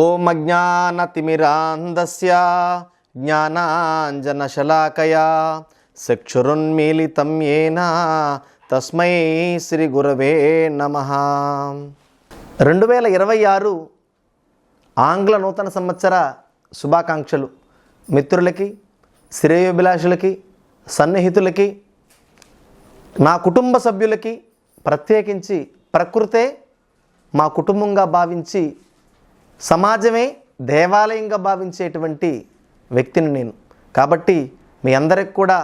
ఓం అజ్ఞానతిమిరాంధస్య జ్ఞానాంజనశలాకయా చక్షురున్మీలితం ఏన తస్మై శ్రీ గురవే నమ. రెండు వేల ఇరవై ఆరు ఆంగ్ల నూతన సంవత్సర శుభాకాంక్షలు. మిత్రులకి శ్రేయోభిలాషులకి సన్నిహితులకి నా కుటుంబ సభ్యులకి ప్రత్యేకించి ప్రకృతే మా కుటుంబంగా భావించి సమాజమే దేవాలయంగా భావించేటువంటి వ్యక్తిని నేను. కాబట్టి మీ అందరికి కూడా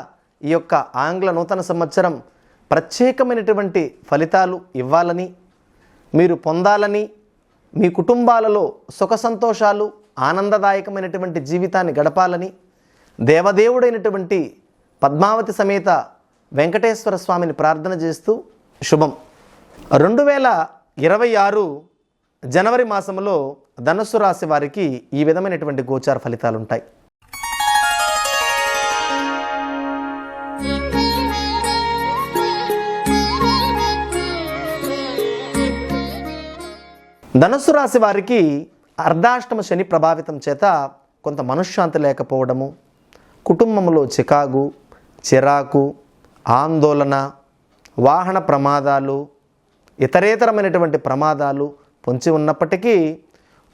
ఈ యొక్క ఆంగ్ల నూతన సంవత్సరం ప్రత్యేకమైనటువంటి ఫలితాలు ఇవ్వాలని మీరు పొందాలని మీ కుటుంబాలలో సుఖ సంతోషాలు ఆనందదాయకమైనటువంటి జీవితాన్ని గడపాలని దేవదేవుడైనటువంటి పద్మావతి సమేత వెంకటేశ్వర స్వామిని ప్రార్థన చేస్తూ శుభం. రెండు వేల ఇరవై ఆరు జనవరి మాసంలో ధనుస్సు రాశి వారికి ఈ విధమైనటువంటి గోచార ఫలితాలు ఉంటాయి ధనుస్సు రాశి వారికి అర్ధాష్టమ శని ప్రభావితం చేత కొంత మనశ్శాంతి లేకపోవడము కుటుంబంలో చికాగు చిరాకు ఆందోళన వాహన ప్రమాదాలు ఇతరేతరమైనటువంటి ప్రమాదాలు పొంచి ఉన్నప్పటికీ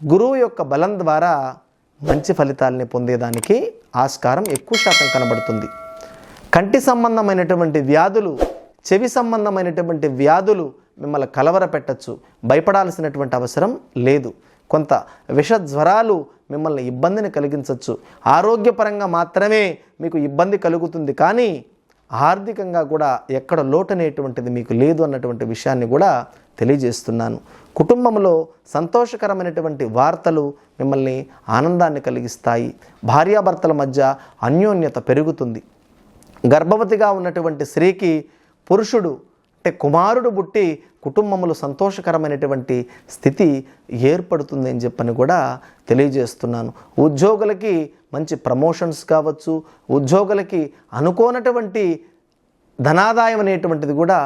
గురువు యొక్క బలం ద్వారా మంచి ఫలితాలని పొందేదానికి ఆస్కారం ఎక్కువ శాతం కనబడుతుంది. కంటి సంబంధమైనటువంటి వ్యాధులు చెవి సంబంధమైనటువంటి వ్యాధులు మిమ్మల్ని కలవర పెట్టచ్చు భయపడాల్సినటువంటి అవసరం లేదు. కొంత విష జ్వరాలు మిమ్మల్ని ఇబ్బందిని కలిగించవచ్చు ఆరోగ్యపరంగా మాత్రమే మీకు ఇబ్బంది కలుగుతుంది. కానీ ఆర్థికంగా కూడా ఎక్కడ లోటనేటువంటిది మీకు లేదు అన్నటువంటి విషయాన్ని కూడా తెలియజేస్తున్నాను. కుటుంబంలో సంతోషకరమైనటువంటి వార్తలు మిమ్మల్ని ఆనందాన్ని కలిగిస్తాయి. భార్యాభర్తల మధ్య అన్యోన్యత పెరుగుతుంది. గర్భవతిగా ఉన్నటువంటి స్త్రీకి పురుషుడు అంటే కుమారుడు పుట్టి కుటుంబములు సంతోషకరమైనటువంటి స్థితి ఏర్పడుతుంది అని చెప్పని కూడా తెలియజేస్తున్నాను. ఉద్యోగులకి మంచి ప్రమోషన్స్ కావచ్చు ఉద్యోగులకి అనుకోనటువంటి ధనాదాయం అనేటువంటిది కూడా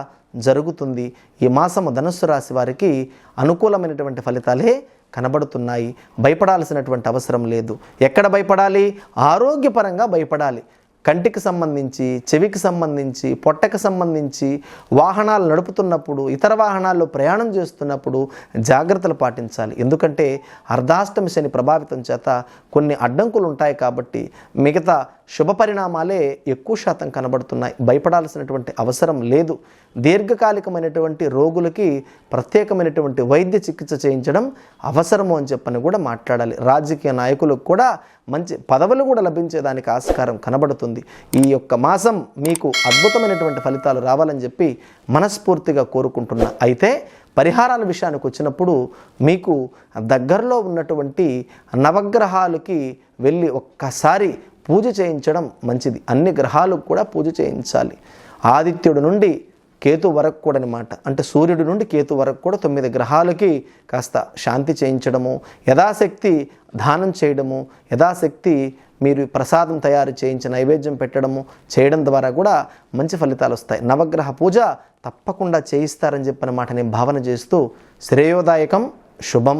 జరుగుతుంది. ఈ మాసము ధనుస్సు రాశి వారికి అనుకూలమైనటువంటి ఫలితాలే కనబడుతున్నాయి. భయపడాల్సినటువంటి అవసరం లేదు. ఎక్కడ భయపడాలి? ఆరోగ్యపరంగా భయపడాలి. కంటికి సంబంధించి చెవికి సంబంధించి పొట్టకి సంబంధించి వాహనాలు నడుపుతున్నప్పుడు ఇతర వాహనాల్లో ప్రయాణం చేస్తున్నప్పుడు జాగ్రత్తలు పాటించాలి. ఎందుకంటే అర్ధాష్టమి శని ప్రభావితం చేత కొన్ని అడ్డంకులు ఉంటాయి కాబట్టి మిగతా శుభ పరిణామాలే ఎక్కువ శాతం కనబడుతున్నాయి. భయపడాల్సినటువంటి అవసరం లేదు. దీర్ఘకాలికమైనటువంటి రోగులకి ప్రత్యేకమైనటువంటి వైద్య చికిత్స చేయించడం అవసరము అని చెప్పని కూడా మాట్లాడాలి. రాజకీయ నాయకులకు కూడా మంచి పదవులు కూడా లభించేదానికి ఆస్కారం కనబడుతుంది. ఈ యొక్క మాసం మీకు అద్భుతమైనటువంటి ఫలితాలు రావాలని చెప్పి మనస్ఫూర్తిగా కోరుకుంటున్నా. అయితే పరిహారాల విషయానికి వచ్చినప్పుడు మీకు దగ్గరలో ఉన్నటువంటి నవగ్రహాలకి వెళ్ళి ఒక్కసారి పూజ చేయించడం మంచిది. అన్ని గ్రహాలకు కూడా పూజ చేయించాలి. ఆదిత్యుడు నుండి కేతు వరకు కూడా అనమాట అంటే సూర్యుడి నుండి కేతు వరకు కూడా తొమ్మిది గ్రహాలకి కాస్త శాంతి చేయించడము యథాశక్తి దానం చేయడము యథాశక్తి మీరు ప్రసాదం తయారు చేయించి నైవేద్యం పెట్టడము చేయడం ద్వారా కూడా మంచి ఫలితాలు వస్తాయి. నవగ్రహ పూజ తప్పకుండా చేయిస్తారని చెప్పిన మాట నేను భావన చేస్తూ శ్రేయోదాయకం శుభం.